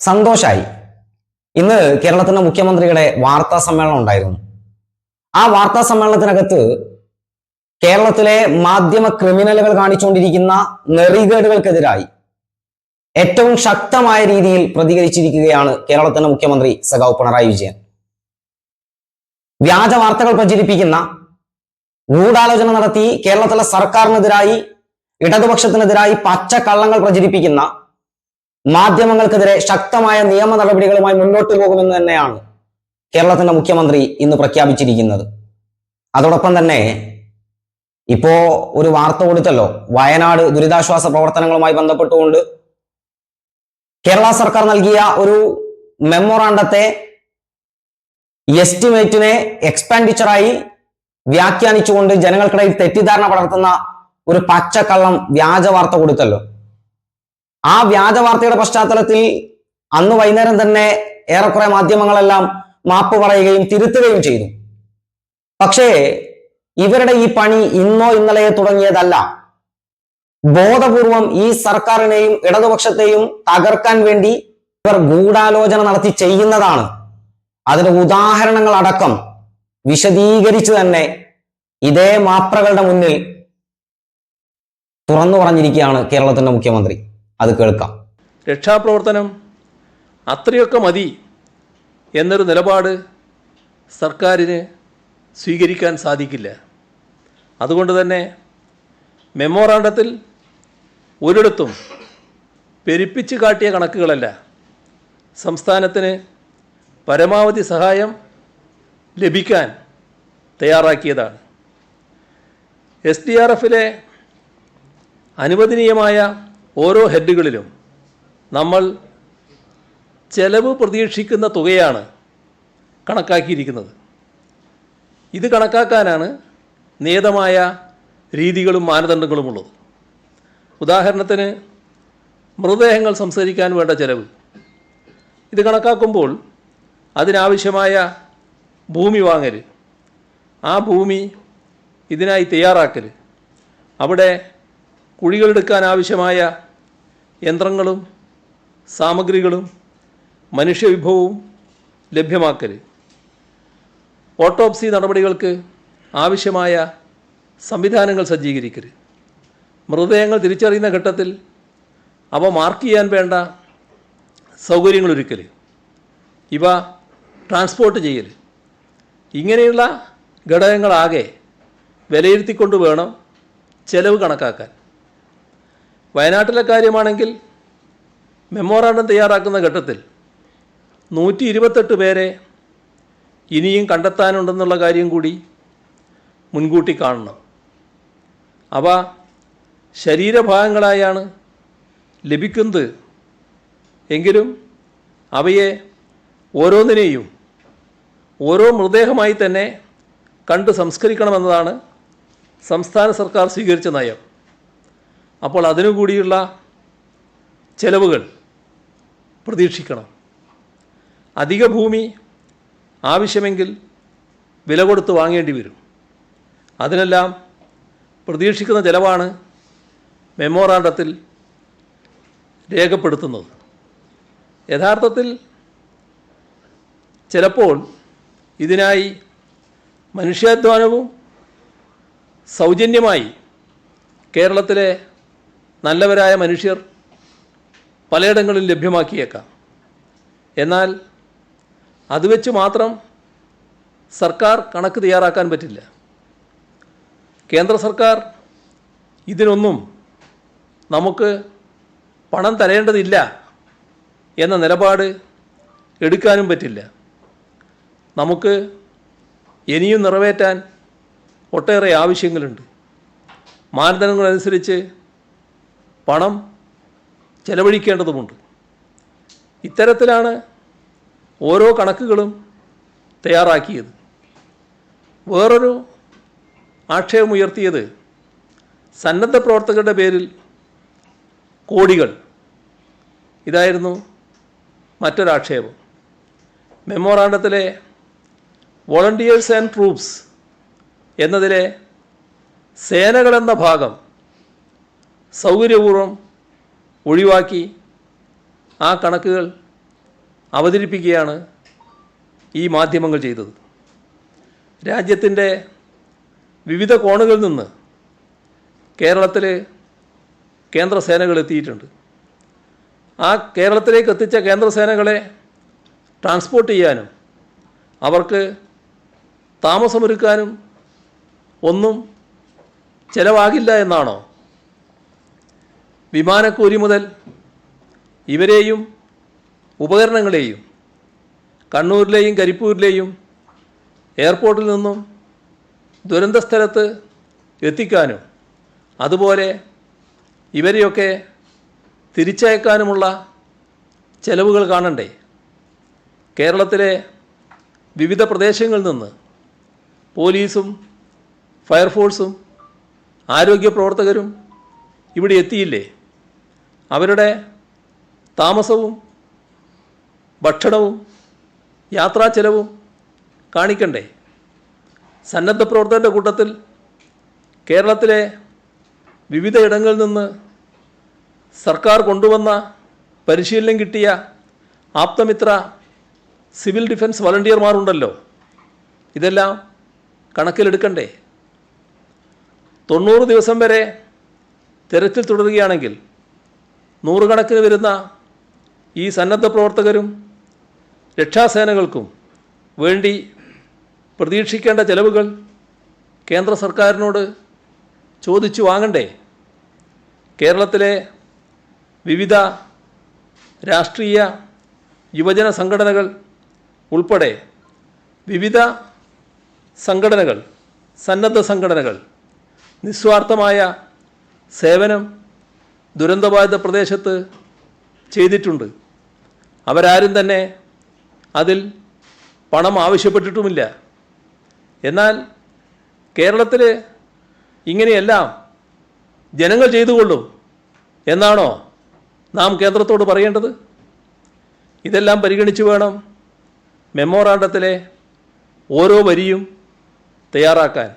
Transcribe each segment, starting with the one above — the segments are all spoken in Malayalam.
സന്തോഷായി. ഇന്ന് കേരളത്തിന്റെ മുഖ്യമന്ത്രിയുടെ വാർത്താ സമ്മേളനം ഉണ്ടായിരുന്നു. ആ വാർത്താ സമ്മേളനത്തിനകത്ത് കേരളത്തിലെ മാധ്യമ ക്രിമിനലുകൾ കാണിച്ചുകൊണ്ടിരിക്കുന്ന നെറികേടുകൾക്കെതിരായി ഏറ്റവും ശക്തമായ രീതിയിൽ പ്രതികരിച്ചിരിക്കുകയാണ് കേരളത്തിന്റെ മുഖ്യമന്ത്രി സഖാവ് പിണറായി വിജയൻ. വ്യാജ വാർത്തകൾ പ്രചരിപ്പിക്കുന്ന ഗൂഢാലോചന നടത്തി കേരളത്തിലെ സർക്കാരിനെതിരായി ഇടതുപക്ഷത്തിനെതിരായി പച്ചക്കള്ളങ്ങൾ പ്രചരിപ്പിക്കുന്ന മാധ്യമങ്ങൾക്കെതിരെ ശക്തമായ നിയമ നടപടികളുമായി മുന്നോട്ട് പോകുമെന്ന് തന്നെയാണ് കേരളത്തിന്റെ മുഖ്യമന്ത്രി ഇന്ന് പ്രഖ്യാപിച്ചിരിക്കുന്നത്. അതോടൊപ്പം തന്നെ ഇപ്പോ ഒരു വാർത്ത കൊടുത്തല്ലോ വയനാട് ദുരിതാശ്വാസ പ്രവർത്തനങ്ങളുമായി ബന്ധപ്പെട്ടുകൊണ്ട് കേരള സർക്കാർ നൽകിയ ഒരു മെമ്മോറാണ്ടത്തെ എസ്റ്റിമേറ്റിനെ എക്സ്പാൻഡിച്ചറായി വ്യാഖ്യാനിച്ചുകൊണ്ട് ജനങ്ങൾക്കിടയിൽ തെറ്റിദ്ധാരണ പടർത്തുന്ന ഒരു പച്ചക്കള്ളം വ്യാജ വാർത്ത കൊടുത്തല്ലോ. ആ വ്യാജ വാർത്തയുടെ പശ്ചാത്തലത്തിൽ അന്ന് വൈകുന്നേരം തന്നെ ഏറെക്കുറെ മാധ്യമങ്ങളെല്ലാം മാപ്പ് പറയുകയും തിരുത്തുകയും ചെയ്തു. പക്ഷേ ഇവരുടെ ഈ പണി ഇന്നോ ഇന്നലെയോ തുടങ്ങിയതല്ല. ബോധപൂർവം ഈ സർക്കാരിനെയും ഇടതുപക്ഷത്തെയും തകർക്കാൻ വേണ്ടി ഇവർ ഗൂഢാലോചന നടത്തി ചെയ്യുന്നതാണ്. അതിന് ഉദാഹരണങ്ങൾ അടക്കം വിശദീകരിച്ചു തന്നെ ഇതേ മാപ്രകളുടെ മുന്നിൽ തുറന്നു പറഞ്ഞിരിക്കുകയാണ് കേരളത്തിന്റെ മുഖ്യമന്ത്രി. അത് കേൾക്കാം. രക്ഷാപ്രവർത്തനം അത്രയൊക്കെ മതി എന്നൊരു നിലപാട് സർക്കാരിന് സ്വീകരിക്കാൻ സാധിക്കില്ല. അതുകൊണ്ട് തന്നെ മെമ്മോറാണ്ടത്തിൽ ഒരിടത്തും പെരുപ്പിച്ച് കാട്ടിയ കണക്കുകളല്ല. സംസ്ഥാനത്തിന് പരമാവധി സഹായം ലഭിക്കാൻ തയ്യാറാക്കിയതാണ്. എസ് ഡി ആർ എഫിലെ അനുവദനീയമായ ഓരോ ഹെഡുകളിലും നമ്മൾ ചെലവ് പ്രതീക്ഷിക്കുന്ന തുകയാണ് കണക്കാക്കിയിരിക്കുന്നത്. ഇത് കണക്കാക്കാനാണ് നിയതമായ രീതികളും മാനദണ്ഡങ്ങളും ഉള്ളത്. ഉദാഹരണത്തിന് മൃതദേഹങ്ങൾ സംസ്കരിക്കാൻ വേണ്ട ചെലവ്. ഇത് കണക്കാക്കുമ്പോൾ അതിനാവശ്യമായ ഭൂമി വാങ്ങൽ. ആ ഭൂമി ഇതിനായി തയ്യാറാക്കൽ. അവിടെ കുഴികളെടുക്കാൻ ആവശ്യമായ യന്ത്രങ്ങളും സാമഗ്രികളും മനുഷ്യവിഭവവും ലഭ്യമാക്കൽ ഓട്ടോപ്സി നടപടികൾക്ക് ആവശ്യമായ സംവിധാനങ്ങൾ സജ്ജീകരിക്കൽ മൃതദേഹങ്ങൾ തിരിച്ചറിയുന്ന ഘട്ടത്തിൽ അവ മാർക്ക് ചെയ്യാൻ വേണ്ട സൗകര്യങ്ങൾ സൗകര്യങ്ങളൊരുക്കൽ ഇവ ട്രാൻസ്പോർട്ട് ചെയ്യൽ ഇങ്ങനെയുള്ള ഘടകങ്ങളാകെ വിലയിരുത്തിക്കൊണ്ട് വേണം ചെലവ് കണക്കാക്കാൻ. വയനാട്ടിലെ കാര്യമാണെങ്കിൽ മെമ്മോറാണ്ടം തയ്യാറാക്കുന്ന ഘട്ടത്തിൽ നൂറ്റി ഇരുപത്തെട്ട് പേരെ ഇനിയും കണ്ടെത്താനുണ്ടെന്നുള്ള കാര്യം കൂടി മുൻകൂട്ടി കാണണം. അവ ശരീരഭാഗങ്ങളായാണ് ലഭിക്കുന്നത് എങ്കിലും അവയെ ഓരോന്നിനെയും ഓരോ മൃതദേഹമായി തന്നെ കണ്ട് സംസ്കരിക്കണമെന്നതാണ് സംസ്ഥാന സർക്കാർ സ്വീകരിച്ച നയം. അപ്പോൾ അതിനു കൂടിയുള്ള ചെലവുകൾ പ്രതീക്ഷിക്കണം. അധിക ഭൂമി ആവശ്യമെങ്കിൽ വില കൊടുത്ത് വാങ്ങേണ്ടി വരും. അതിനെല്ലാം പ്രതീക്ഷിക്കുന്ന ചിലവാണ് മെമ്മോറാണ്ടത്തിൽ രേഖപ്പെടുത്തുന്നത്. യഥാർത്ഥത്തിൽ ചിലപ്പോൾ ഇതിനായി മനുഷ്യാധ്വാനവും സൗജന്യമായി കേരളത്തിലെ നല്ലവരായ മനുഷ്യർ പലയിടങ്ങളിൽ ലഭ്യമാക്കിയേക്കാം. എന്നാൽ അത് വെച്ച് മാത്രം സർക്കാർ കണക്ക് തയ്യാറാക്കാൻ പറ്റില്ല. കേന്ദ്ര സർക്കാർ ഇതിനൊന്നും നമുക്ക് പണം തരേണ്ടതില്ല എന്ന നിലപാട് എടുക്കാനും പറ്റില്ല. നമുക്ക് ഇനിയും നിറവേറ്റാൻ ഒട്ടേറെ ആവശ്യങ്ങളുണ്ട്. മാനദണ്ഡങ്ങളനുസരിച്ച് പണം ചെലവഴിക്കേണ്ടതുമുണ്ട്. ഇത്തരത്തിലാണ് ഓരോ കണക്കുകളും തയ്യാറാക്കിയത്. വേറൊരു ആക്ഷേപമുയർത്തിയത് സന്നദ്ധ പ്രവർത്തകരുടെ പേരിൽ കോടികൾ. ഇതായിരുന്നു മറ്റൊരാക്ഷേപം. മെമ്മോറാണ്ടത്തിലെ വോളണ്ടിയേഴ്സ് ആൻഡ് ട്രൂപ്സ് എന്നതിലെ സേനകളെന്ന ഭാഗം സൗകര്യപൂർവം ഒഴിവാക്കി ആ കണക്കുകൾ അവതരിപ്പിക്കുകയാണ് ഈ മാധ്യമങ്ങൾ ചെയ്തത്. രാജ്യത്തിന്റെ വിവിധ കോണുകളിൽ നിന്ന് കേരളത്തിൽ കേന്ദ്ര സേനകൾ എത്തിയിട്ടുണ്ട്. ആ കേരളത്തിലേക്ക് എത്തിച്ച കേന്ദ്ര സേനകളെ ട്രാൻസ്പോർട്ട് ചെയ്യാനും അവർക്ക് താമസമൊരുക്കാനും ഒന്നും ചിലവാകില്ല എന്നാണോ വിമാനക്കൂലി മുതൽ ഇവരെയും ഉപകരണങ്ങളെയും കണ്ണൂരിലെയും കരിപ്പൂരിലെയും എയർപോർട്ടിൽ നിന്നും ദുരന്ത സ്ഥലത്ത് എത്തിക്കാനും അതുപോലെ ഇവരെയൊക്കെ തിരിച്ചയക്കാനുമുള്ള ചെലവുകൾ കാണണ്ടേ? കേരളത്തിലെ വിവിധ പ്രദേശങ്ങളിൽ നിന്ന് പോലീസും ഫയർഫോഴ്സും ആരോഗ്യ പ്രവർത്തകരും ഇവിടെ എത്തിയില്ലേ? അവരുടെ താമസവും ഭക്ഷണവും യാത്രാ ചെലവും കാണിക്കണ്ടേ? സന്നദ്ധ പ്രവർത്തകരുടെ കൂട്ടത്തിൽ കേരളത്തിലെ വിവിധ ഇടങ്ങളിൽ നിന്ന് സർക്കാർ കൊണ്ടുവന്ന പരിശീലനം കിട്ടിയ ആപ്തമിത്ര സിവിൽ ഡിഫൻസ് വളണ്ടിയർമാരുണ്ടല്ലോ. ഇതെല്ലാം കണക്കിലെടുക്കണ്ടേ? തൊണ്ണൂറ് ദിവസം വരെ തിരച്ചിൽ തുടരുകയാണെങ്കിൽ നൂറുകണക്കിന് വരുന്ന ഈ സന്നദ്ധ പ്രവർത്തകരും രക്ഷാസേനകൾക്കും വേണ്ടി പ്രതീക്ഷിക്കേണ്ട ചെലവുകൾ കേന്ദ്ര സർക്കാരിനോട് ചോദിച്ചു വാങ്ങണ്ടേ? കേരളത്തിലെ വിവിധ രാഷ്ട്രീയ യുവജന സംഘടനകൾ ഉൾപ്പെടെ വിവിധ സംഘടനകൾ സന്നദ്ധ സംഘടനകൾ നിസ്വാർത്ഥമായ സേവനം ദുരന്തബാധിത പ്രദേശത്ത് ചെയ്തിട്ടുണ്ട്. അവരാരും തന്നെ അതിൽ പണം ആവശ്യപ്പെട്ടിട്ടുമില്ല. എന്നാൽ കേരളത്തിൽ ഇങ്ങനെയെല്ലാം ജനങ്ങൾ ചെയ്തുകൊള്ളും എന്നാണോ നാം കേന്ദ്രത്തോട് പറയേണ്ടത്? ഇതെല്ലാം പരിഗണിച്ച് വേണം മെമ്മോറാണ്ടത്തിലെ ഓരോ വരിയും തയ്യാറാക്കാൻ.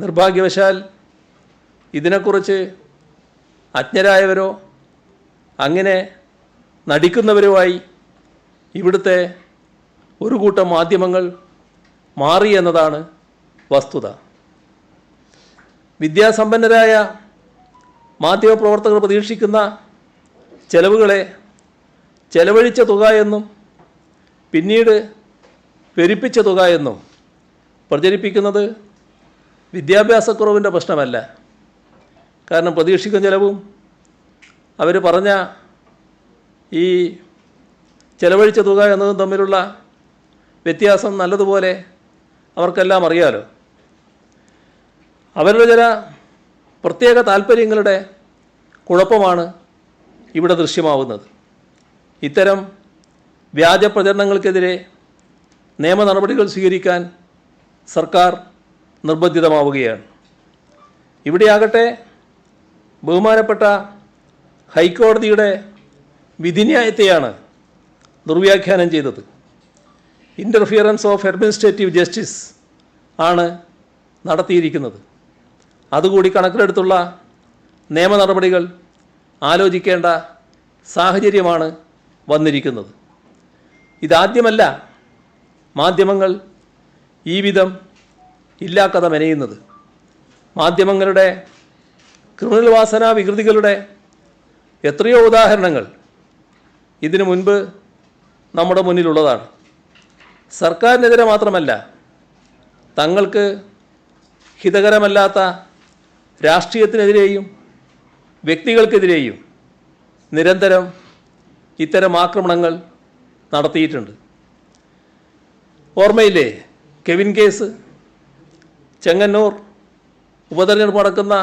നിർഭാഗ്യവശാൽ ഇതിനെക്കുറിച്ച് അജ്ഞരായവരോ അങ്ങനെ നടിക്കുന്നവരുമായി ഇവിടുത്തെ ഒരു കൂട്ടം മാധ്യമങ്ങൾ മാറി എന്നതാണ് വസ്തുത. വിദ്യാസമ്പന്നരായ മാധ്യമപ്രവർത്തകർ പ്രതീക്ഷിക്കുന്ന ചെലവുകളെ ചെലവഴിച്ച തുക എന്നും പിന്നീട് പെരുപ്പിച്ച തുക എന്നും പ്രചരിപ്പിക്കുന്നത് വിദ്യാഭ്യാസക്കുറവിന്റെ പ്രശ്നമല്ല. കാരണം പ്രതീക്ഷിക്കുന്ന ചിലവും. അവർ പറഞ്ഞ ഈ ചെലവഴിച്ച തുക എന്നതും തമ്മിലുള്ള വ്യത്യാസം നല്ലതുപോലെ അവർക്കെല്ലാം അറിയാലോ. അവരുടെ ചില പ്രത്യേക താല്പര്യങ്ങളുടെ കുഴപ്പമാണ് ഇവിടെ ദൃശ്യമാവുന്നത്. ഇത്തരം വ്യാജ പ്രചരണങ്ങൾക്കെതിരെ നിയമ നടപടികൾ സ്വീകരിക്കാൻ സർക്കാർ നിർബന്ധിതമാവുകയാണ്. ഇവിടെയാകട്ടെ ബഹുമാനപ്പെട്ട ഹൈക്കോടതിയുടെ വിധിന്യായത്തെയാണ് ദുർവ്യാഖ്യാനം ചെയ്തത്. ഇന്റർഫിയറൻസ് ഓഫ് അഡ്മിനിസ്ട്രേറ്റീവ് ജസ്റ്റിസ് ആണ് നടത്തിയിരിക്കുന്നത്. അതുകൂടി കണക്കിലെടുത്തുള്ള നിയമ നടപടികൾ ആലോചിക്കേണ്ട സാഹചര്യമാണ് വന്നിരിക്കുന്നത്. ഇതാദ്യമല്ല മാധ്യമങ്ങൾ ഈ വിധം ഇല്ലാക്കഥ മെനയുന്നത് മാധ്യമങ്ങളുടെ ക്രിമിനൽ വാസന വികൃതികളുടെ എത്രയോ ഉദാഹരണങ്ങൾ ഇതിനു മുൻപ് നമ്മുടെ മുന്നിലുള്ളതാണ്. സർക്കാരിനെതിരെ മാത്രമല്ല തങ്ങൾക്ക് ഹിതകരമല്ലാത്ത രാഷ്ട്രീയത്തിനെതിരെയും വ്യക്തികൾക്കെതിരെയും നിരന്തരം ഇത്തരം ആക്രമണങ്ങൾ നടത്തിയിട്ടുണ്ട്. ഓർമ്മയില്ലേ കെവിൻ കേസ് ചെങ്ങന്നൂർ ഉപതെരഞ്ഞെടുപ്പ് നടക്കുന്ന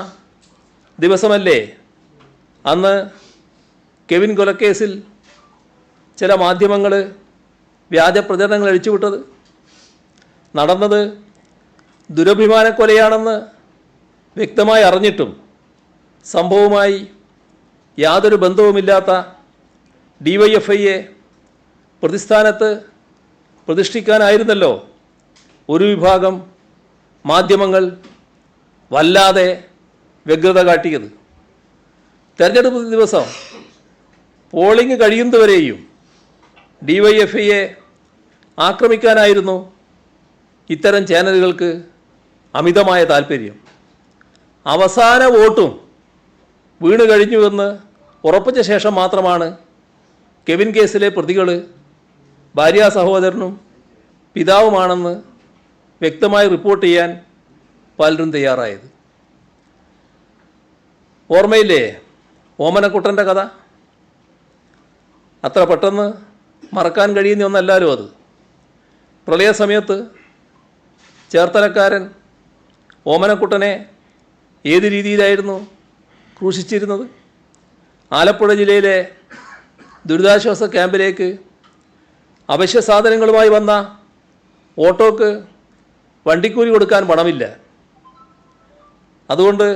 ദിവസമല്ലേ? അന്ന് കെവിൻ കൊലക്കേസിൽ ചില മാധ്യമങ്ങൾ വ്യാജ പ്രചരണങ്ങൾ അഴിച്ചുവിട്ടത്. നടന്നത് ദുരഭിമാന കൊലയാണെന്ന് വ്യക്തമായി അറിഞ്ഞിട്ടും സംഭവവുമായി യാതൊരു ബന്ധവുമില്ലാത്ത ഡി വൈ എഫ് ഐയെ പ്രതിസ്ഥാനത്ത് പ്രതിഷ്ഠിക്കാനായിരുന്നല്ലോ. ഒരു വിഭാഗം മാധ്യമങ്ങൾ വല്ലാതെ വ്യഗ്രത കാട്ടിയത്. തെരഞ്ഞെടുപ്പ് ദിവസം പോളിംഗ് കഴിയുന്നതുവരെയും ഡി വൈ എഫ് ഐയെ ആക്രമിക്കാനായിരുന്നു ഇത്തരം ചാനലുകൾക്ക് അമിതമായ താല്പര്യം അവസാന വോട്ടും വീണ് കഴിഞ്ഞുവെന്ന് ഉറപ്പിച്ച ശേഷം മാത്രമാണ് കെവിൻ കേസിലെ പ്രതികൾ ഭാര്യാ സഹോദരനും പിതാവുമാണെന്ന് വ്യക്തമായി റിപ്പോർട്ട് ചെയ്യാൻ പലരും തയ്യാറായത്. ഓർമ്മയില്ലേ? ഓമനക്കുട്ടന്റെ കഥ? അത്ര പെട്ടെന്ന് മറക്കാൻ കഴിയുന്ന ഒന്നല്ലാലോ അത്? പ്രളയ സമയത്ത് ചേർത്തലക്കാരൻ ഓമനക്കുട്ടനെ ഏത് രീതിയിലായിരുന്നു ക്രൂശിച്ചിരുന്നത്? ആലപ്പുഴ ജില്ലയിലെ ദുരിതാശ്വാസ ക്യാമ്പിലേക്ക് അവശ്യ സാധനങ്ങളുമായി വന്ന ഓട്ടോക്ക് വണ്ടിക്കൂലി കൊടുക്കാൻ പണമില്ല. അതുകൊണ്ട്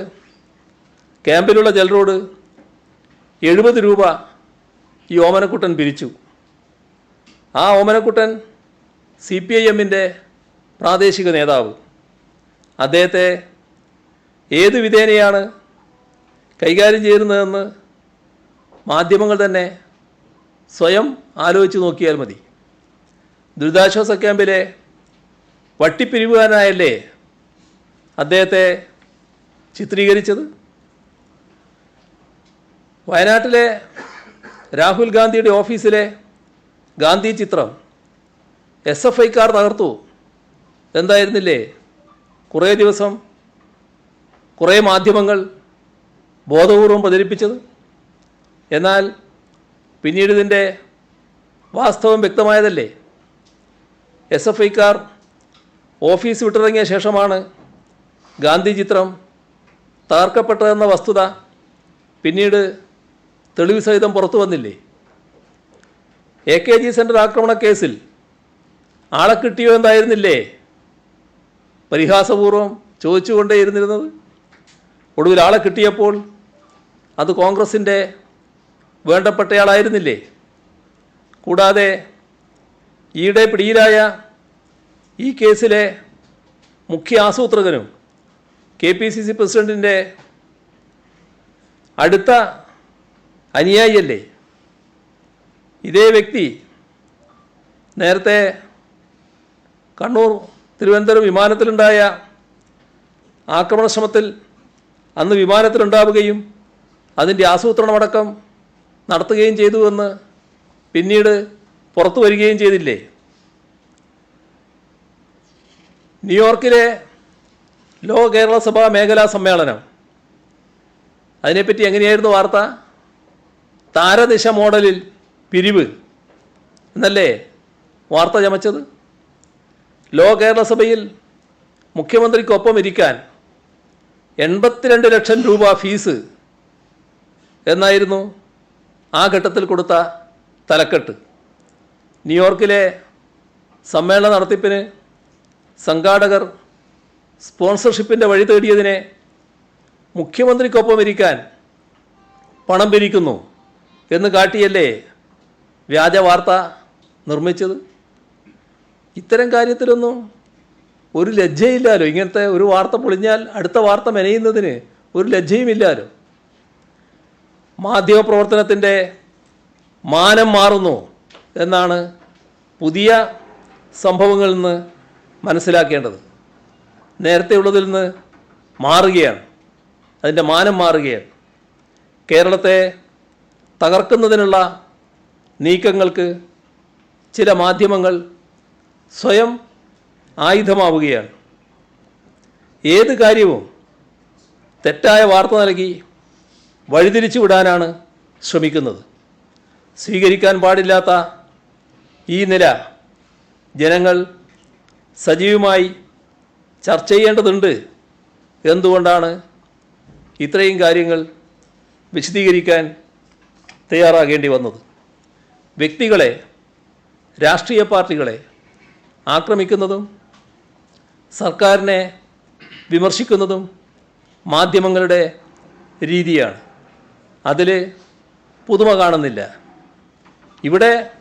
ക്യാമ്പിലുള്ള ജലറോഡ് എഴുപത് രൂപ ഈ ഓമനക്കുട്ടൻ പിരിച്ചു. ആ ഓമനക്കുട്ടൻ സി പി ഐ എമ്മിന്റെ പ്രാദേശിക നേതാവ്. അദ്ദേഹത്തെ ഏത് വിധേനയാണ് കൈകാര്യം ചെയ്യുന്നതെന്ന് മാധ്യമങ്ങൾ തന്നെ സ്വയം ആലോചിച്ച് നോക്കിയാൽ മതി. ദുരിതാശ്വാസ ക്യാമ്പിലെ വട്ടിപ്പിരിവുകാരനായല്ലേ അദ്ദേഹത്തെ ചിത്രീകരിച്ചത്? വയനാട്ടിലെ രാഹുൽ ഗാന്ധിയുടെ ഓഫീസിലെ ഗാന്ധി ചിത്രം എസ് എഫ് ഐക്കാർ തകർത്തു. എന്തായിരുന്നില്ലേ? കുറേ ദിവസം കുറേ മാധ്യമങ്ങൾ ബോധപൂർവം പ്രചരിപ്പിച്ചത്. എന്നാൽ പിന്നീട് ഇതിന്റെ വാസ്തവം വ്യക്തമായതല്ലേ? എസ് എഫ് ഐക്കാർ ഓഫീസ് വിട്ടിറങ്ങിയ ശേഷമാണ് ഗാന്ധി ചിത്രം തകർക്കപ്പെട്ടതെന്ന വസ്തുത പിന്നീട് തെളിവ് സഹിതം പുറത്തു വന്നില്ലേ? എ കെ ജി സെന്റർ ആക്രമണ കേസിൽ ആളെ കിട്ടിയോ എന്തായിരുന്നില്ലേ? പരിഹാസപൂർവം ചോദിച്ചുകൊണ്ടേയിരുന്നിരുന്നത് ഒടുവിൽ ആളെ കിട്ടിയപ്പോൾ അത് കോൺഗ്രസിന്റെ വേണ്ടപ്പെട്ടയാളായിരുന്നില്ലേ? കൂടാതെ ഈയിടെ പിടിയിലായ ഈ കേസിലെ മുഖ്യ ആസൂത്രകനും കെ പി സി സി പ്രസിഡന്റിന്റെ അടുത്ത അനുയായിയല്ലേ? ഇതേ വ്യക്തി നേരത്തെ കണ്ണൂർ തിരുവനന്തപുരം വിമാനത്തിലുണ്ടായ ആക്രമണ ശ്രമത്തിൽ അന്ന് വിമാനത്തിലുണ്ടാവുകയും അതിന്റെ ആസൂത്രണമടക്കം നടത്തുകയും ചെയ്തുവെന്ന് പിന്നീട് പുറത്തു വരികയും ചെയ്തില്ലേ? ന്യൂയോർക്കിലെ ലോ കേരള സഭാ മേഖലാ സമ്മേളനം. അതിനെപ്പറ്റി എങ്ങനെയായിരുന്നു വാർത്ത? താരദിശ മോഡലിൽ പിരിവ്. എന്നല്ലേ വാർത്ത ചമച്ചത്? ലോ കേരള സഭയിൽ മുഖ്യമന്ത്രിക്കൊപ്പം ഇരിക്കാൻ എൺപത്തിരണ്ട് ലക്ഷം രൂപ ഫീസ് എന്നായിരുന്നു ആ ഘട്ടത്തിൽ കൊടുത്ത തലക്കെട്ട്. ന്യൂയോർക്കിലെ സമ്മേളന നടത്തിപ്പിന് സംഘാടകർ സ്പോൺസർഷിപ്പിന്റെ വഴി തേടിയതിനെ മുഖ്യമന്ത്രിക്കൊപ്പം ഇരിക്കാൻ പണം പിരിക്കുന്നു. എന്ന് കാട്ടിയല്ലേ വ്യാജ വാർത്ത നിർമ്മിച്ചത്? ഇത്തരം കാര്യത്തിലൊന്നും ഒരു ലജ്ജയില്ലാലോ? ഇങ്ങനത്തെ ഒരു വാർത്ത പൊളിഞ്ഞാൽ അടുത്ത വാർത്ത മെനയുന്നതിന് ഒരു ലജ്ജയുമില്ലാലോ? മാധ്യമപ്രവർത്തനത്തിന്റെ മാനം മാറുന്നു എന്നാണ് പുതിയ സംഭവങ്ങളിൽ നിന്ന് മനസ്സിലാക്കേണ്ടത്. നേരത്തെ ഉള്ളതിൽ നിന്ന് മാറുകയാണ്. അതിന്റെ മാനം മാറുകയാണ്. കേരളത്തെ തകർക്കുന്നതിനുള്ള നീക്കങ്ങൾക്ക് ചില മാധ്യമങ്ങൾ സ്വയം ആയുധമാവുകയാണ്. ഏത് കാര്യവും തെറ്റായ വാർത്ത നൽകി വഴിതിരിച്ചു വിടാനാണ് ശ്രമിക്കുന്നത്. സ്വീകരിക്കാൻ പാടില്ലാത്ത ഈ നില ജനങ്ങൾ സജീവമായി ചർച്ച ചെയ്യേണ്ടതുണ്ട് എന്തുകൊണ്ടാണ് ഇത്രയും കാര്യങ്ങൾ വിശദീകരിക്കാൻ തയ്യാറാകേണ്ടി വന്നത്. വ്യക്തികളെ രാഷ്ട്രീയ പാർട്ടികളെ ആക്രമിക്കുന്നതും സർക്കാരിനെ വിമർശിക്കുന്നതും മാധ്യമങ്ങളുടെ രീതിയാണ്. അതിൽ പുതുമ കാണുന്നില്ല. ഇവിടെ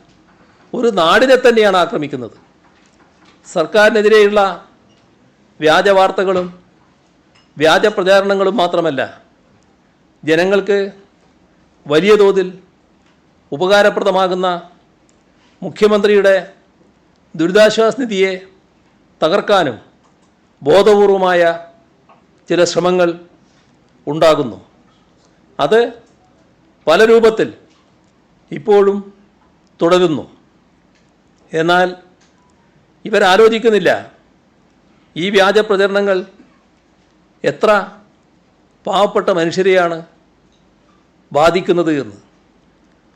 ഒരു നാടിനെ തന്നെയാണ് ആക്രമിക്കുന്നത്. സർക്കാരിനെതിരെയുള്ള വ്യാജ വാർത്തകളും വ്യാജ പ്രചാരണങ്ങളും മാത്രമല്ല ജനങ്ങൾക്ക് വലിയ തോതിൽ ഉപകാരപ്രദമാകുന്ന മുഖ്യമന്ത്രിയുടെ ദുരിതാശ്വാസ നിധിയെ തകർക്കാനും ബോധപൂർവമായ ചില ശ്രമങ്ങൾ ഉണ്ടാകുന്നു. അത് പല രൂപത്തിൽ ഇപ്പോഴും തുടരുന്നു. എന്നാൽ ഇവരാലോചിക്കുന്നില്ല ഈ വ്യാജ പ്രചരണങ്ങൾ എത്ര പാവപ്പെട്ട മനുഷ്യരെയാണ് ബാധിക്കുന്നത് എന്ന്.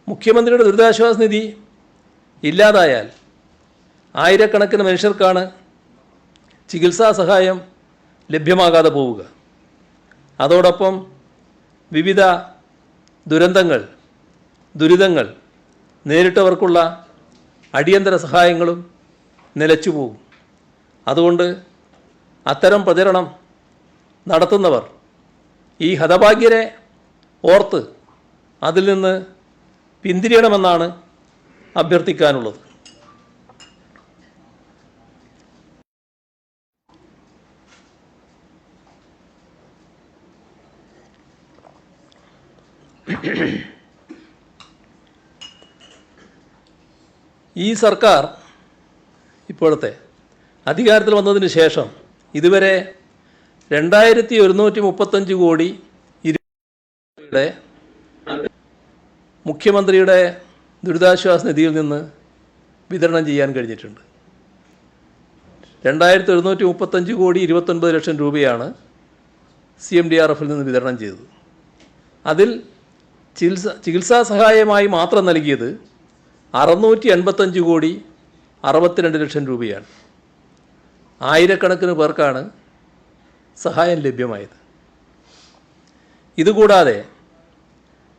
മുഖ്യമന്ത്രിയുടെ ദുരിതാശ്വാസ നിധി ഇല്ലാതായാൽ ആയിരക്കണക്കിന് മനുഷ്യർക്കാണ് ചികിത്സാ സഹായം ലഭ്യമാകാതെ പോവുക. അതോടൊപ്പം വിവിധ ദുരന്തങ്ങൾ ദുരിതങ്ങൾ നേരിട്ടവർക്കുള്ള അടിയന്തര സഹായങ്ങളും നിലച്ചു പോകും അതുകൊണ്ട് അത്തരം പ്രചരണം നടത്തുന്നവർ ഈ ഹതഭാഗ്യരെ ഓർത്ത് അതിൽ നിന്ന് പിന്തിരിയണമെന്നാണ് അഭ്യർത്ഥിക്കാനുള്ളത്. ഈ സർക്കാർ ഇപ്പോഴത്തെ അധികാരത്തിൽ വന്നതിന് ശേഷം ഇതുവരെ രണ്ടായിരത്തി ഒരുന്നൂറ്റി മുപ്പത്തഞ്ച് കോടി ഇരുപത് മുഖ്യമന്ത്രിയുടെ ദുരിതാശ്വാസ നിധിയിൽ നിന്ന് വിതരണം ചെയ്യാൻ കഴിഞ്ഞിട്ടുണ്ട്. രണ്ടായിരത്തി ഒരുന്നൂറ്റി മുപ്പത്തഞ്ച് കോടി ഇരുപത്തൊൻപത് ലക്ഷം രൂപയാണ് സി എം ഡി ആർ എഫിൽ നിന്ന് വിതരണം ചെയ്തത്. അതിൽ ചികിത്സ ചികിത്സാ സഹായമായി മാത്രം നൽകിയത് അറുന്നൂറ്റി എൺപത്തഞ്ച് കോടി അറുപത്തിരണ്ട് ലക്ഷം രൂപയാണ്. ആയിരക്കണക്കിന് പേർക്കാണ് സഹായം ലഭ്യമായത്. ഇതുകൂടാതെ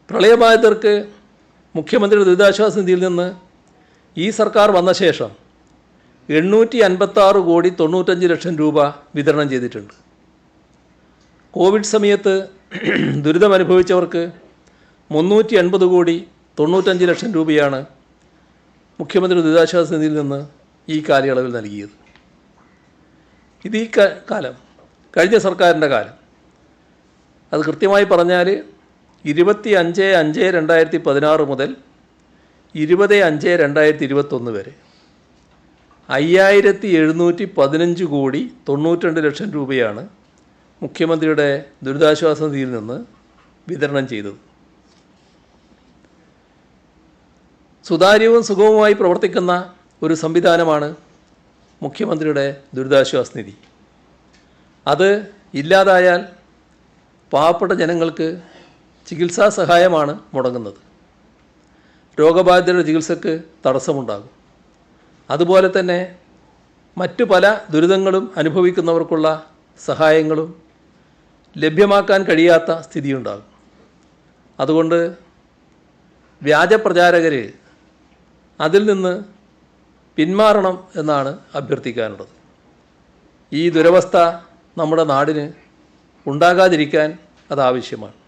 പ്രളയബാധിതർക്ക് മുഖ്യമന്ത്രിയുടെ ദുരിതാശ്വാസ നിധിയിൽ നിന്ന് ഈ സർക്കാർ വന്ന ശേഷം എണ്ണൂറ്റി അൻപത്താറ് കോടി തൊണ്ണൂറ്റഞ്ച് ലക്ഷം രൂപ വിതരണം ചെയ്തിട്ടുണ്ട്. കോവിഡ് സമയത്ത് ദുരിതമനുഭവിച്ചവർക്ക് മുന്നൂറ്റി എൺപത് കോടി തൊണ്ണൂറ്റഞ്ച് ലക്ഷം രൂപയാണ് മുഖ്യമന്ത്രി ദുരിതാശ്വാസ നിധിയിൽ നിന്ന് ഈ കാലയളവിൽ നൽകിയത്. ഇത് ഈ കാലം കഴിഞ്ഞ സർക്കാരിന്റെ കാലം. അത് കൃത്യമായി പറഞ്ഞാൽ ഇരുപത്തി അഞ്ച് അഞ്ച് രണ്ടായിരത്തി പതിനാറ് മുതൽ ഇരുപത് അഞ്ച് രണ്ടായിരത്തി ഇരുപത്തൊന്ന് വരെ. അയ്യായിരത്തി എഴുന്നൂറ്റി പതിനഞ്ച് കോടി തൊണ്ണൂറ്റിരണ്ട് ലക്ഷം രൂപയാണ് മുഖ്യമന്ത്രിയുടെ ദുരിതാശ്വാസ നിധിയിൽ നിന്ന് വിതരണം ചെയ്തത്. സുതാര്യവും സുഗമവുമായി പ്രവർത്തിക്കുന്ന ഒരു സംവിധാനമാണ് മുഖ്യമന്ത്രിയുടെ ദുരിതാശ്വാസ നിധി. അത് ഇല്ലാതായാൽ പാവപ്പെട്ട ജനങ്ങൾക്ക് ചികിത്സാ സഹായമാണ് മുടങ്ങുന്നത്. രോഗബാധിതരുടെ ചികിത്സക്ക് തടസ്സമുണ്ടാകും. അതുപോലെ തന്നെ മറ്റു പല ദുരിതങ്ങളും അനുഭവിക്കുന്നവർക്കുള്ള സഹായങ്ങളും ലഭ്യമാക്കാൻ കഴിയാത്ത സ്ഥിതിയുണ്ടാകും. അതുകൊണ്ട് വ്യാജപ്രചാരകർ അതിൽ നിന്ന് പിന്മാറണം എന്നാണ് അഭ്യർത്ഥിക്കാനുള്ളത്. ഈ ദുരവസ്ഥ നമ്മുടെ നാടിന് ഉണ്ടാകാതിരിക്കാൻ അത് ആവശ്യമാണ്.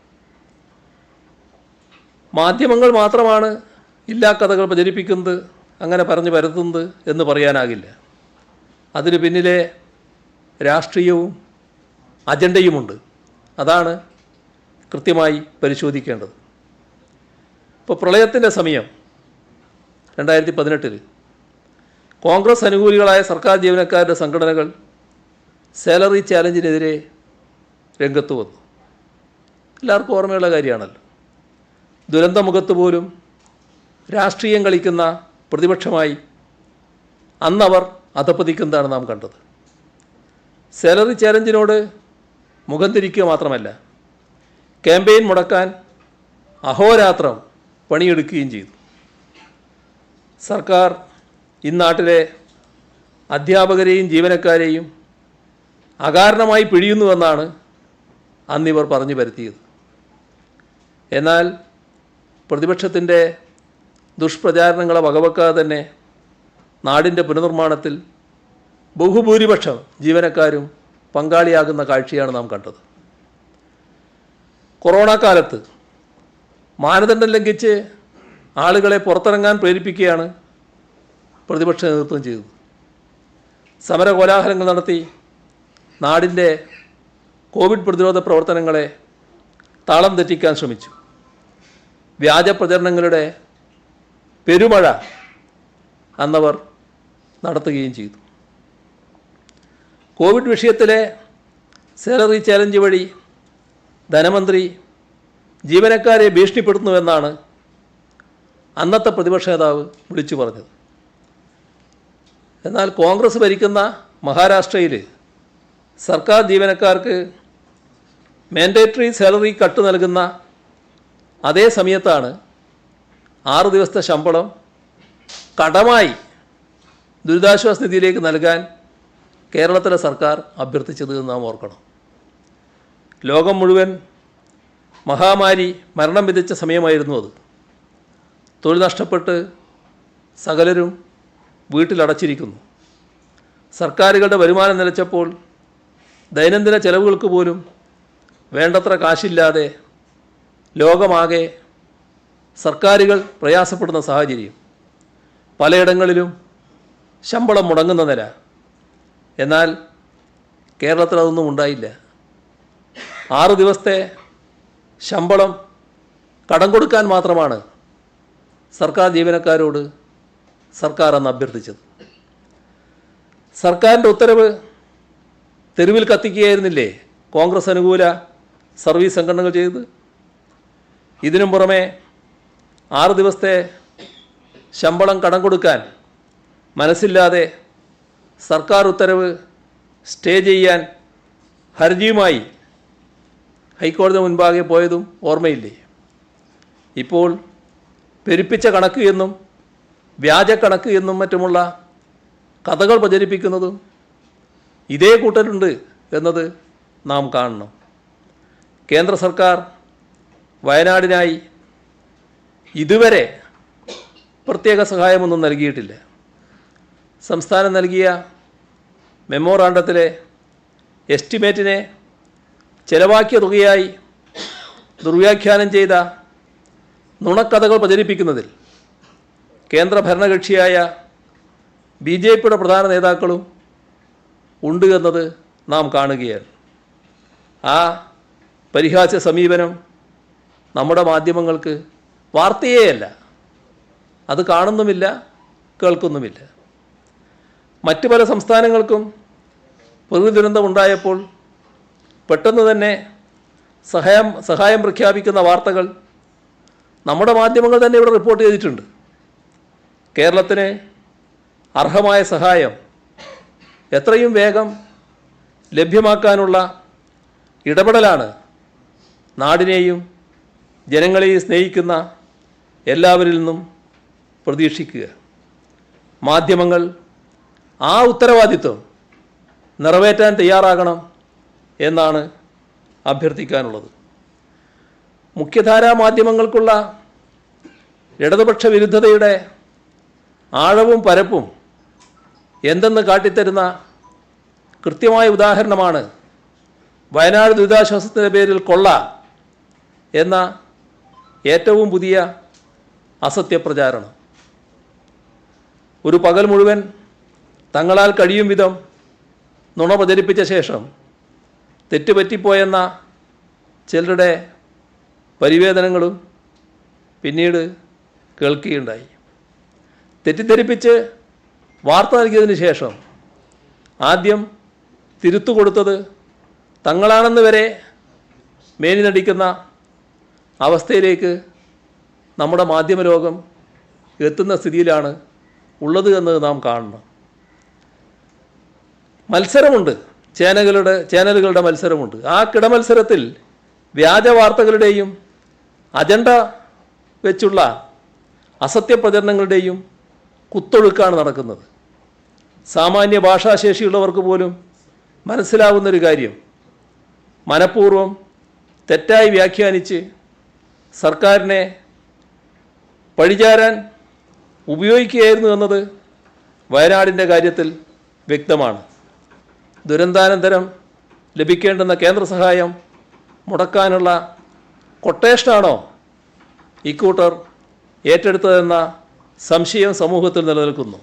മാധ്യമങ്ങൾ മാത്രമാണ് ഇല്ലാ കഥകൾ പ്രചരിപ്പിക്കുന്നത് അങ്ങനെ പറഞ്ഞു പരത്തുന്നത് എന്ന് പറയാനാകില്ല. അതിന് പിന്നിലെ രാഷ്ട്രീയവും അജണ്ടയുമുണ്ട്. അതാണ് കൃത്യമായി പരിശോധിക്കേണ്ടത്. ഇപ്പോൾ പ്രളയത്തിന്റെ സമയം രണ്ടായിരത്തി പതിനെട്ടിൽ കോൺഗ്രസ് അനുകൂലികളായ സർക്കാർ ജീവനക്കാരുടെ സംഘടനകൾ സാലറി ചാലഞ്ചിനെതിരെ രംഗത്ത് വന്നു. എല്ലാവർക്കും ഓർമ്മയുള്ള കാര്യമാണല്ലോ. ദുരന്തമുഖത്ത് പോലും രാഷ്ട്രീയം കളിക്കുന്ന പ്രതിപക്ഷമായി അന്നവർ അധപ്പതിക്കുന്നതാണ് നാം കണ്ടത്. സാലറി ചാലഞ്ചിനോട് മുഖം തിരിക്കുക മാത്രമല്ല ക്യാമ്പയിൻ മുടക്കാൻ അഹോരാത്രം പണിയെടുക്കുകയും ചെയ്തു. സർക്കാർ ഇന്നാട്ടിലെ അധ്യാപകരെയും ജീവനക്കാരെയും അകാരണമായി പിഴിയുന്നുവെന്നാണ് അന്നിവർ പറഞ്ഞു വരുത്തിയത് എന്നാൽ പ്രതിപക്ഷത്തിന്റെ ദുഷ്പ്രചാരണങ്ങളെ വകവെക്കാതെ തന്നെ നാടിന്റെ പുനർനിർമ്മാണത്തിൽ ബഹുഭൂരിപക്ഷം ജീവനക്കാരും പങ്കാളിയാകുന്ന കാഴ്ചയാണ് നാം കണ്ടത്. കൊറോണ കാലത്ത് മാനദണ്ഡം ലംഘിച്ച് ആളുകളെ പുറത്തിറങ്ങാൻ പ്രേരിപ്പിക്കുകയാണ് പ്രതിപക്ഷ നേതൃത്വം ചെയ്തത്. സമര കോലാഹലങ്ങൾ നടത്തി നാടിന്റെ കോവിഡ് പ്രതിരോധ പ്രവർത്തനങ്ങളെ താളം തെറ്റിക്കാൻ ശ്രമിച്ചു. വ്യാജ പ്രചരണങ്ങളുടെ പെരുമഴ അന്നവർ നടത്തുകയും ചെയ്തു. കോവിഡ് വിഷയത്തിലെ സാലറി ചാലഞ്ച് വഴി ധനമന്ത്രി ജീവനക്കാരെ ഭീഷണിപ്പെടുത്തുന്നുവെന്നാണ് അന്നത്തെ പ്രതിപക്ഷ നേതാവ് വിളിച്ചു പറഞ്ഞത്. എന്നാൽ കോൺഗ്രസ് ഭരിക്കുന്ന മഹാരാഷ്ട്രയിൽ സർക്കാർ ജീവനക്കാർക്ക് മാൻഡേറ്ററി സാലറി കട്ട് നൽകുന്ന അതേ സമയത്താണ് ആറു ദിവസത്തെ ശമ്പളം കടമായി ദുരിതാശ്വാസ നിധിയിലേക്ക് നൽകാൻ കേരളത്തിലെ സർക്കാർ അഭ്യർത്ഥിച്ചത് എന്ന് നാം ഓർക്കണം. ലോകം മുഴുവൻ മഹാമാരി മരണം വിധിച്ച സമയമായിരുന്നു അത്. തൊഴിൽ നഷ്ടപ്പെട്ട് സകലരും വീട്ടിലടച്ചിരിക്കുന്നു. സർക്കാരുകളുടെ വരുമാനം നിലച്ചപ്പോൾ ദൈനംദിന ചെലവുകൾക്ക് പോലും വേണ്ടത്ര കാശില്ലാതെ ലോകമാകെ സർക്കാരുകൾ പ്രയാസപ്പെടുന്ന സാഹചര്യം. പലയിടങ്ങളിലും ശമ്പളം മുടങ്ങുന്ന നില. എന്നാൽ കേരളത്തിൽ അതൊന്നും ഉണ്ടായില്ല. ആറ് ദിവസത്തെ ശമ്പളം കടം കൊടുക്കാൻ മാത്രമാണ് സർക്കാർ ജീവനക്കാരോട് സർക്കാർ അന്ന് അഭ്യർത്ഥിച്ചത്. സർക്കാരിന്റെ ഉത്തരവ് തെരുവിൽ കത്തിക്കുകയായിരുന്നില്ലേ? കോൺഗ്രസ് അനുകൂല സർവീസ് സംഘടനകൾ ചെയ്തത്? ഇതിനും പുറമെ ആറ് ദിവസത്തെ ശമ്പളം കടം കൊടുക്കാൻ മനസ്സില്ലാതെ സർക്കാർ ഉത്തരവ് സ്റ്റേ ചെയ്യാൻ ഹർജിയുമായി ഹൈക്കോടതി മുൻപാകെ പോയതും ഓർമ്മയില്ലേ? ഇപ്പോൾ പെരുപ്പിച്ച കണക്ക് എന്നും വ്യാജ കണക്ക് എന്നും മറ്റുമുള്ള കഥകൾ പ്രചരിപ്പിക്കുന്നതും ഇതേ കൂട്ടരുണ്ട് എന്നത് നാം കാണണം. കേന്ദ്ര സർക്കാർ വയനാടിനായി ഇതുവരെ പ്രത്യേക സഹായമൊന്നും നൽകിയിട്ടില്ല. സംസ്ഥാനം നൽകിയ മെമ്മോറാണ്ടത്തിലെ എസ്റ്റിമേറ്റിനെ ചെലവാക്കിയ തുകയായി ദുർവ്യാഖ്യാനം ചെയ്ത നുണക്കഥകൾ പ്രചരിപ്പിക്കുന്നതിൽ കേന്ദ്ര ഭരണകക്ഷിയായ ബി ജെ പിയുടെ പ്രധാന നേതാക്കളും ഉണ്ട് എന്നത് നാം കാണുകയാണ്. ആ പരിഹാസ്യ സമീപനം നമ്മുടെ മാധ്യമങ്ങൾക്ക് വാർത്തയേ അല്ല അത് കാണുന്നുമില്ല കേൾക്കുന്നുമില്ല. മറ്റു പല സംസ്ഥാനങ്ങൾക്കും പ്രകൃതി ദുരന്തമുണ്ടായപ്പോൾ പെട്ടെന്ന് തന്നെ സഹായം സഹായം പ്രഖ്യാപിക്കുന്ന വാർത്തകൾ നമ്മുടെ മാധ്യമങ്ങൾ തന്നെ ഇവിടെ റിപ്പോർട്ട് ചെയ്തിട്ടുണ്ട്. കേരളത്തിന് അർഹമായ സഹായം എത്രയും വേഗം ലഭ്യമാക്കാനുള്ള ഇടപെടലാണ് നാടിനെയും ജനങ്ങളെയും സ്നേഹിക്കുന്ന എല്ലാവരിൽ നിന്നും പ്രതീക്ഷിക്കുക. മാധ്യമങ്ങൾ ആ ഉത്തരവാദിത്വം നിറവേറ്റാൻ തയ്യാറാകണം എന്നാണ് അഭ്യർത്ഥിക്കാനുള്ളത്. മുഖ്യധാരാ മാധ്യമങ്ങൾക്കുള്ള ഇടതുപക്ഷ വിരുദ്ധതയുടെ ആഴവും പരപ്പും എന്തെന്ന് കാട്ടിത്തരുന്ന കൃത്യമായ ഉദാഹരണമാണ് വയനാട് ദുരിതാശ്വാസത്തിന്റെ പേരിൽ കൊള്ള എന്ന ഏറ്റവും പുതിയ അസത്യപ്രചാരണം. ഒരു പകൽ മുഴുവൻ തങ്ങളാൽ കഴിയും വിധം നുണ പ്രചരിപ്പിച്ച ശേഷം തെറ്റുപറ്റിപ്പോയെന്ന ചിലരുടെ പരിവേദനങ്ങളും പിന്നീട് കേൾക്കുകയുണ്ടായി. തെറ്റിദ്ധരിപ്പിച്ച് വാർത്ത നൽകിയതിന് ശേഷം ആദ്യം തിരുത്തു കൊടുത്തത് തങ്ങളാണെന്ന് വരെ മേനി നടിക്കുന്ന അവസ്ഥയിലേക്ക് നമ്മുടെ മാധ്യമലോകം എത്തുന്ന സ്ഥിതിയിലാണ് ഉള്ളത് എന്ന് നാം കാണണം. മത്സരമുണ്ട്. ചാനലുകളുടെ ചാനലുകളുടെ മത്സരമുണ്ട്. ആ കിടമത്സരത്തിൽ വ്യാജ വാർത്തകളുടെയും അജണ്ട വെച്ചുള്ള അസത്യ പ്രചരണങ്ങളുടെയും കുത്തൊഴുക്കാണ് നടക്കുന്നത്. സാമാന്യ ഭാഷാശേഷിയുള്ളവർക്ക് പോലും മനസ്സിലാവുന്നൊരു കാര്യം മനഃപൂർവം തെറ്റായി വ്യാഖ്യാനിച്ച് സർക്കാരിനെ പഴിചാരാൻ ഉപയോഗിക്കുകയായിരുന്നു എന്നത് വയനാടിന്റെ കാര്യത്തിൽ വ്യക്തമാണ്. ദുരന്താനന്തരം ലഭിക്കേണ്ടുന്ന കേന്ദ്ര സഹായം മുടക്കാനുള്ള കൊട്ടേഷനാണോ ഇക്കൂട്ടർ ഏറ്റെടുത്തതെന്ന സംശയം സമൂഹത്തിൽ നിലനിൽക്കുന്നു.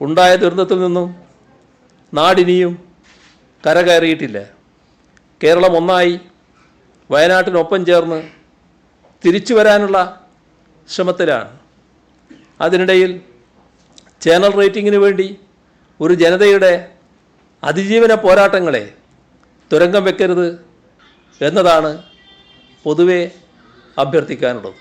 ഉണ്ടായ ദുരന്തത്തിൽ നിന്നും നാടിനിയും കരകയറിയിട്ടില്ല. കേരളം ഒന്നായി വയനാട്ടിനൊപ്പം ചേർന്ന് തിരിച്ചു വരാനുള്ള ശ്രമത്തിലാണ്. അതിനിടയിൽ ചാനൽ റേറ്റിങ്ങിന് വേണ്ടി ഒരു ജനതയുടെ അതിജീവന പോരാട്ടങ്ങളെ തുരങ്കം വെക്കരുത് എന്നതാണ് പൊതുവെ അഭ്യർത്ഥിക്കാനുള്ളത്.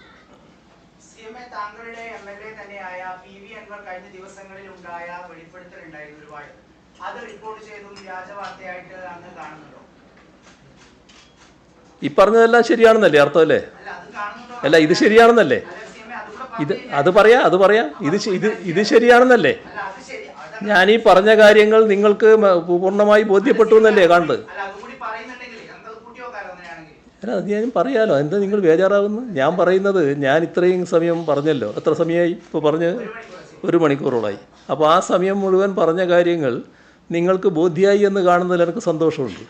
ഈ പറഞ്ഞതെല്ലാം ശരിയാണെന്നല്ലേ അർത്ഥമല്ലേ അല്ല ഇത് ശരിയാണെന്നല്ലേ? ഇത് അത് പറയാ അത് പറയാ. ഇത് ഇത് ഇത് ശരിയാണെന്നല്ലേ? ഞാൻ ഈ പറഞ്ഞ കാര്യങ്ങൾ നിങ്ങൾക്ക് പൂർണമായി ബോധ്യപ്പെട്ടു എന്നല്ലേ കണ്ട് അല്ല അത് ഞാൻ പറയാലോ. എന്താ നിങ്ങൾ ബേജാറാവുന്നു? ഞാൻ പറയുന്നത് ഞാൻ ഇത്രയും സമയം പറഞ്ഞല്ലോ. എത്ര സമയമായി? ഇപ്പോൾ പറഞ്ഞ് ഒരു മണിക്കൂറോളായി. അപ്പോൾ ആ സമയം മുഴുവൻ പറഞ്ഞ കാര്യങ്ങൾ നിങ്ങൾക്ക് ബോധ്യായി എന്ന് കാണുന്നതിൽ എനിക്ക് സന്തോഷമുണ്ട്.